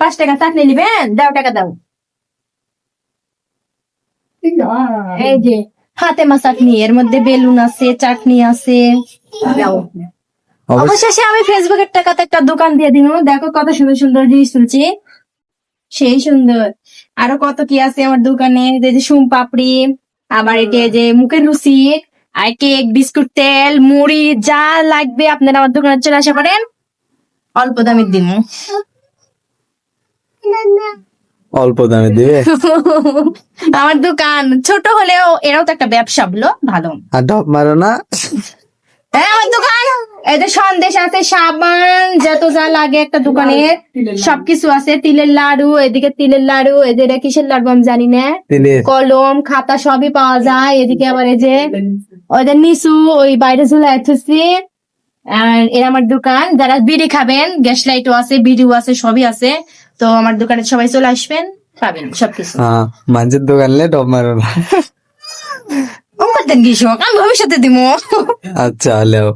পাঁচ টাকা চাটনি নিবেন দাও টাকা দাও। এই যে হাতেমা চাটনি এর মধ্যে বেলুন আছে চাটনি আছে। অবশেষে আমি ফেসবুকের টাকাতে একটা দোকান দিয়ে দিব। দেখো কত সুন্দর সুন্দর জিনিস তুলছি। সেই সুন্দর। আরও কত কি আছে আমার দোকানে? যে সুম পাপড়ি আবার এটা যে মুখের লুচি আর কেক বিস্কুট তেল মুড়ি যা লাগবে আপনারা আমার দোকানে চলে আসা পারেন অল্প দামের দিব। অল্প দামে দিবে আমার দোকান ছোট হলেও এরাও তো একটা ব্যবসা বলো ভালো। আর ডব মারো না। হ্যাঁ আমার দোকান। এই সন্দেশ আছে সাবান যত যা লাগে একটা দোকানে। সবকিছু আছে তিলের লাড়ু এদিকে তিলের লাড়ু এদিকে কিসের লাড়ু আমি জানি না। কলম খাতা সবই পাওয়া যায় এদিকে আবার এই যে ওদের নিচু ওই বাইরে ঝুলে আসতেছি। আর এর আমার দোকান যারা বিড়ি খাবেন গ্যাস লাইটও আছে বিড়িও আছে সবই আছে। তো আমার দোকানে সবাই চলে আসবেন। পাবেন সবকিছু। মাঞ্জের মাঝের দোকানে ডব মারো না। আমার দেন কৃষক আমি ভবিষ্যতে দিব আচ্ছা হলেও।